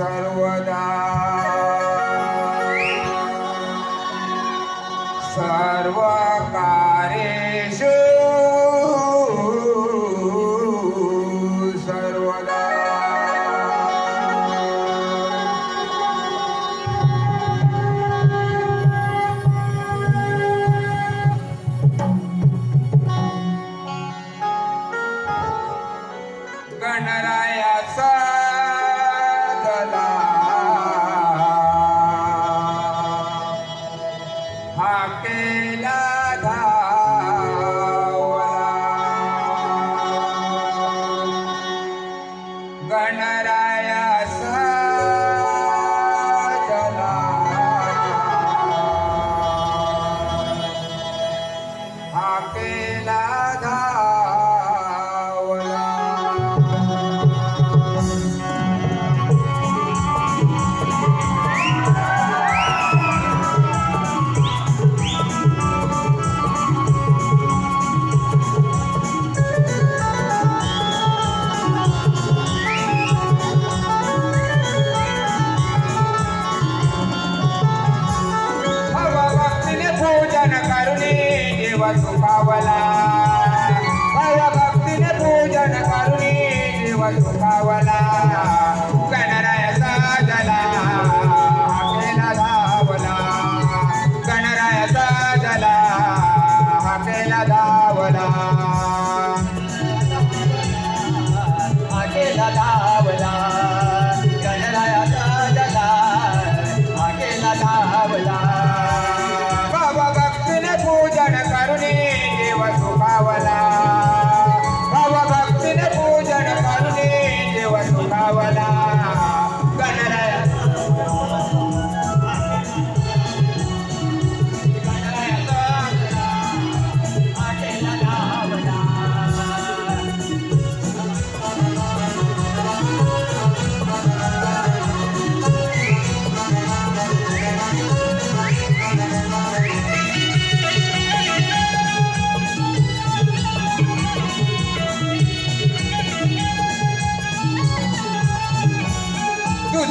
I don't the world. Ganaraya भय भक्ति पूजन करुणी जीव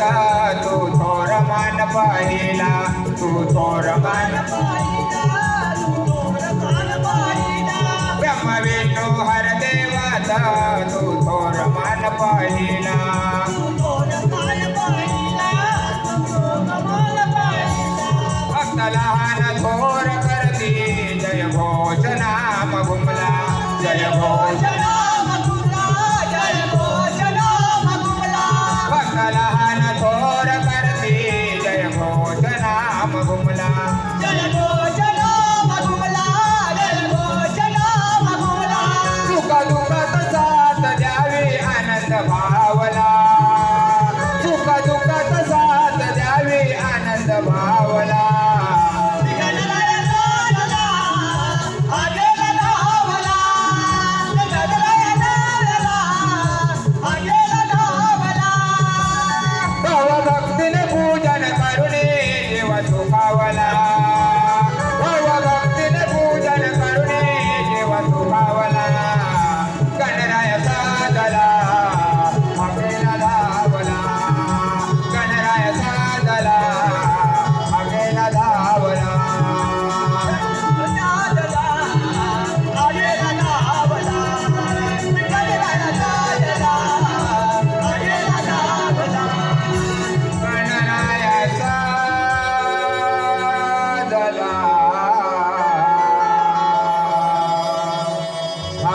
का तू थोर मान पाहिला? तू थोर मान ब्रह्मवेणू हर देवाचा तू थोर मान पाहिला. भक्त लहान थोर करती जय भोज नाम जय भोज Bye-bye.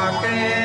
Okay.